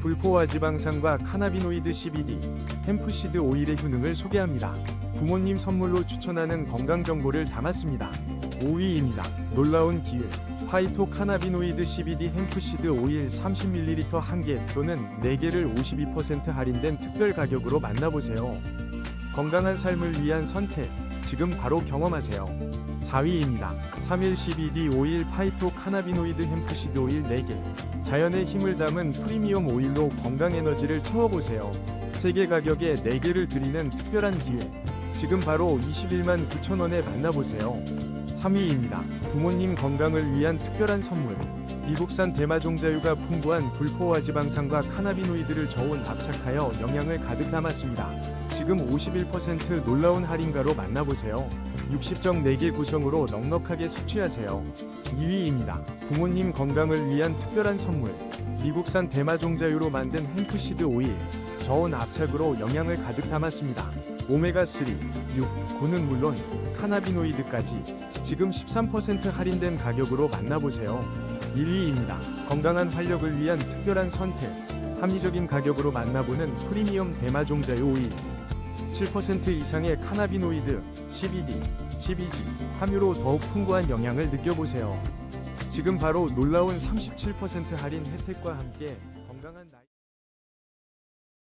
불포화 지방산과 카나비노이드 CBD, 햄프시드 오일의 효능을 소개합니다. 부모님 선물로 추천하는 건강 정보를 담았습니다. 5위입니다. 놀라운 기회. 화이토 카나비노이드 CBD 햄프시드 오일 30ml 1개 또는 4개를 52% 할인된 특별 가격으로 만나보세요. 건강한 삶을 위한 선택. 지금 바로 경험하세요. 4위입니다. 3일 CBD 오일 파이토 카나비노이드 햄프시드 오일 4개. 자연의 힘을 담은 프리미엄 오일로 건강 에너지를 채워보세요. 세계 가격에 4개를 드리는 특별한 기회. 지금 바로 21만 9천원에 만나보세요. 3위입니다. 부모님 건강을 위한 특별한 선물. 미국산 대마종자유가 풍부한 불포화 지방산과 카나비노이드를 저온 압착하여 영양을 가득 담았습니다. 지금 51% 놀라운 할인가로 만나보세요. 60정 4개 구성으로 넉넉하게 섭취하세요. 2위입니다. 부모님 건강을 위한 특별한 선물. 미국산 대마종자유로 만든 햄프시드 오일. 저온 압착으로 영양을 가득 담았습니다. 오메가3, 6, 고는 물론 카나비노이드까지 지금 13% 할인된 가격으로 만나보세요. 1위입니다. 건강한 활력을 위한 특별한 선택. 합리적인 가격으로 만나보는 프리미엄 대마종자유 오일. 7% 이상의 카나비노이드, CBD, CBG, 함유로 더욱 풍부한 영양을 느껴보세요. 지금 바로 놀라운 37% 할인 혜택과 함께 건강한 나-